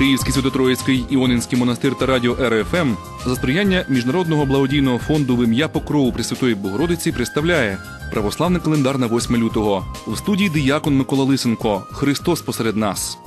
Київський Святотроїцький Іонинський монастир та радіо РФМ за сприяння Міжнародного благодійного фонду в ім'я Покрову Пресвятої Богородиці представляє православний календар на 8 лютого. У студії диякон Микола Лисенко. Христос посеред нас.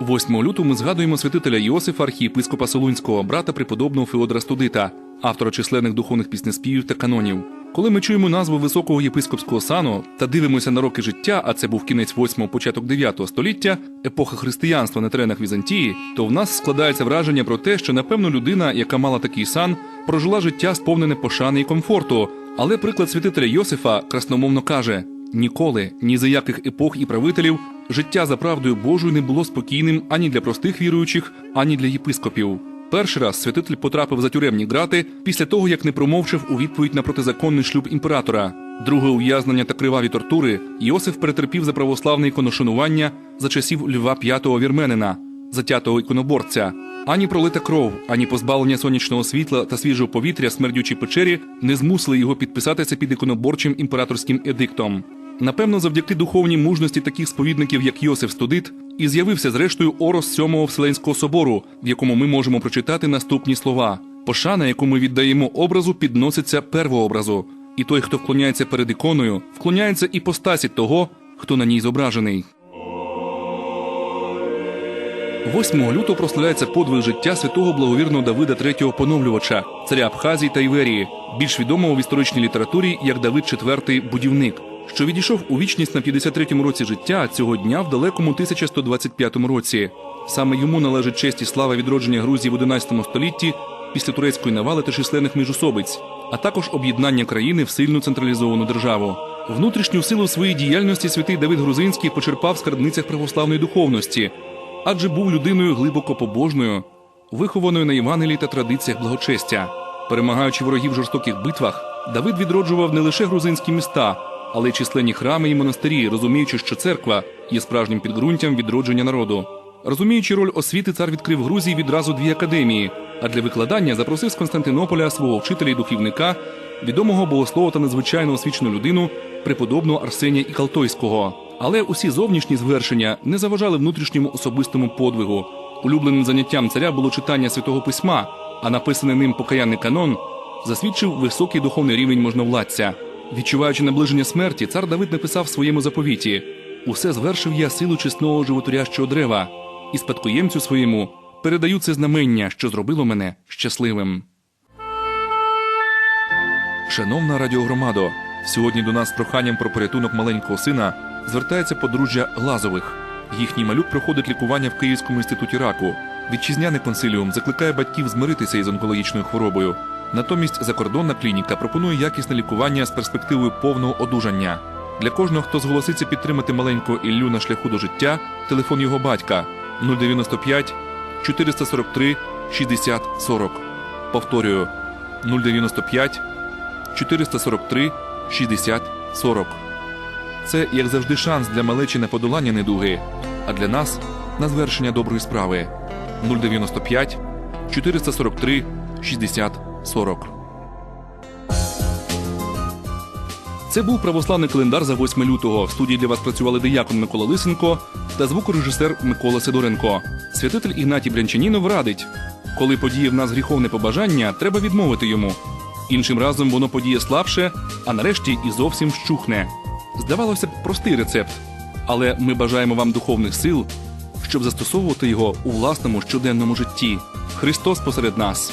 8 лютого ми згадуємо святителя Йосифа, архієпископа Солунського, брата преподобного Феодора Студита, автора численних духовних піснеспівів та канонів. Коли ми чуємо назву високого єпископського сану та дивимося на роки життя, а це був кінець 8 початок 9 століття, епоха християнства на теренах Візантії, то в нас складається враження про те, що напевно людина, яка мала такий сан, прожила життя сповнене пошани і комфорту. Але приклад святителя Йосифа красномовно каже: ніколи, ні за яких епох і правителів, життя за правдою Божою не було спокійним ані для простих віруючих, ані для єпископів. Перший раз святитель потрапив за тюремні грати після того, як не промовчав у відповідь на протизаконний шлюб імператора. Друге ув'язнення та криваві тортури Йосиф перетерпів за православне іконошанування за часів Льва V вірменина, затятого іконоборця. Ані пролита кров, ані позбавлення сонячного світла та свіжого повітря смердючій печері не змусили його підписатися під іконоборчим імператорським едиктом. Напевно, завдяки духовній мужності таких сповідників, як Йосиф Студит, і з'явився зрештою орос Сьомого Вселенського собору, в якому ми можемо прочитати наступні слова: пошана, яку ми віддаємо образу, підноситься первообразу, і той, хто вклоняється перед іконою, вклоняється і постасі того, хто на ній зображений. 8 лютого прославляється подвиг життя святого благовірного Давида III поновлювача, царя Абхазії та Іверії, більш відомого в історичній літературі як Давид IV будівник, що відійшов у вічність на 53-му році життя цього дня в далекому 1125 році. Саме йому належить честь і слава відродження Грузії в 11 столітті після турецької навали та численних міжусобиць, а також об'єднання країни в сильну централізовану державу. Внутрішню силу своєї діяльності святий Давид Грузинський почерпав в скарбницях православної духовності адже був людиною глибоко побожною, вихованою на Євангелії та традиціях благочестя. Перемагаючи ворогів в жорстоких битвах, Давид відроджував не лише грузинські міста, але й численні храми і монастирі, розуміючи, що церква є справжнім підґрунтям відродження народу. Розуміючи роль освіти, цар відкрив Грузії відразу дві академії, а для викладання запросив з Константинополя свого вчителя і духівника, відомого богослова та надзвичайно освічену людину, преподобного Арсенія Ікалтойського. Але усі зовнішні звершення не заважали внутрішньому особистому подвигу. Улюбленим заняттям царя було читання святого письма, а написаний ним покаянний канон засвідчив високий духовний рівень можновладця. Відчуваючи наближення смерті, цар Давид написав в своєму заповіті: Усе звершив я силу чесного животворящого дерева, і спадкоємцю своєму передаю це знамення, що зробило мене щасливим. Шановна радіогромадо, сьогодні до нас з проханням про порятунок маленького сина звертається подружжя Глазових. Їхній малюк проходить лікування в Київському інституті раку. Вітчизняний консиліум закликає батьків змиритися із онкологічною хворобою. Натомість закордонна клініка пропонує якісне лікування з перспективою повного одужання. Для кожного, хто зголоситься підтримати маленького Іллю на шляху до життя, телефон його батька 095 443 60 40. Повторюю 095 443 60 40. Це, як завжди, шанс для малечі на подолання недуги, а для нас на звершення доброї справи 095 443 60 40. Це був православний календар за 8 лютого. В студії для вас працювали диякон Микола Лисенко та звукорежисер Микола Сидоренко. Святитель Ігнатій Брянчанінов радить: коли подіє в нас гріховне побажання, треба відмовити йому. Іншим разом воно подіє слабше, а нарешті і зовсім вщухне. Здавалося б, простий рецепт, але ми бажаємо вам духовних сил, щоб застосовувати його у власному щоденному житті. Христос посеред нас.